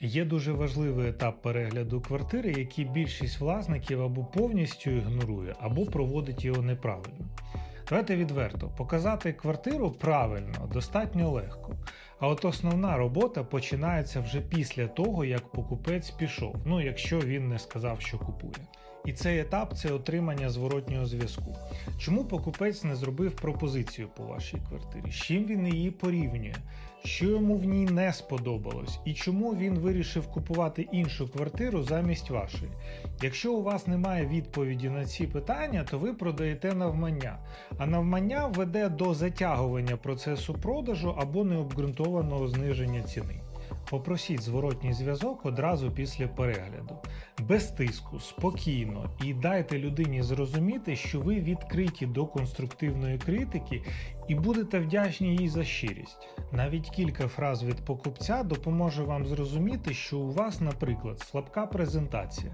Є дуже важливий етап перегляду квартири, який більшість власників або повністю ігнорує, або проводить його неправильно. Давайте відверто, показати квартиру правильно достатньо легко. А от основна робота починається вже після того, як покупець пішов, ну якщо він не сказав, що купує. І цей етап це отримання зворотнього зв'язку. Чому покупець не зробив пропозицію по вашій квартирі? З чим він її порівнює? Що йому в ній не сподобалось, і чому він вирішив купувати іншу квартиру замість вашої? Якщо у вас немає відповіді на ці питання, то ви продаєте навмання. А навмання веде до затягування процесу продажу або необґрунтованого зниження ціни. Попросіть зворотній зв'язок одразу після перегляду. Без тиску, спокійно і дайте людині зрозуміти, що ви відкриті до конструктивної критики і будете вдячні їй за щирість. Навіть кілька фраз від покупця допоможе вам зрозуміти, що у вас, наприклад, слабка презентація,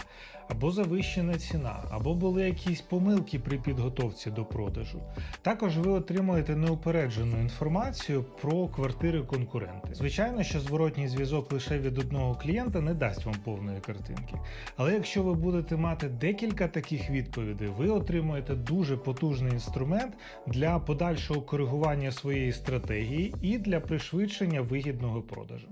або завищена ціна, або були якісь помилки при підготовці до продажу. Також ви отримуєте неупереджену інформацію про квартири конкуренти. Звичайно, що зворотній зв'язок лише від одного клієнта не дасть вам повної картинки. Але якщо ви будете мати декілька таких відповідей, ви отримуєте дуже потужний інструмент для подальшого коригування своєї стратегії і для пришвидшення вигідного продажу.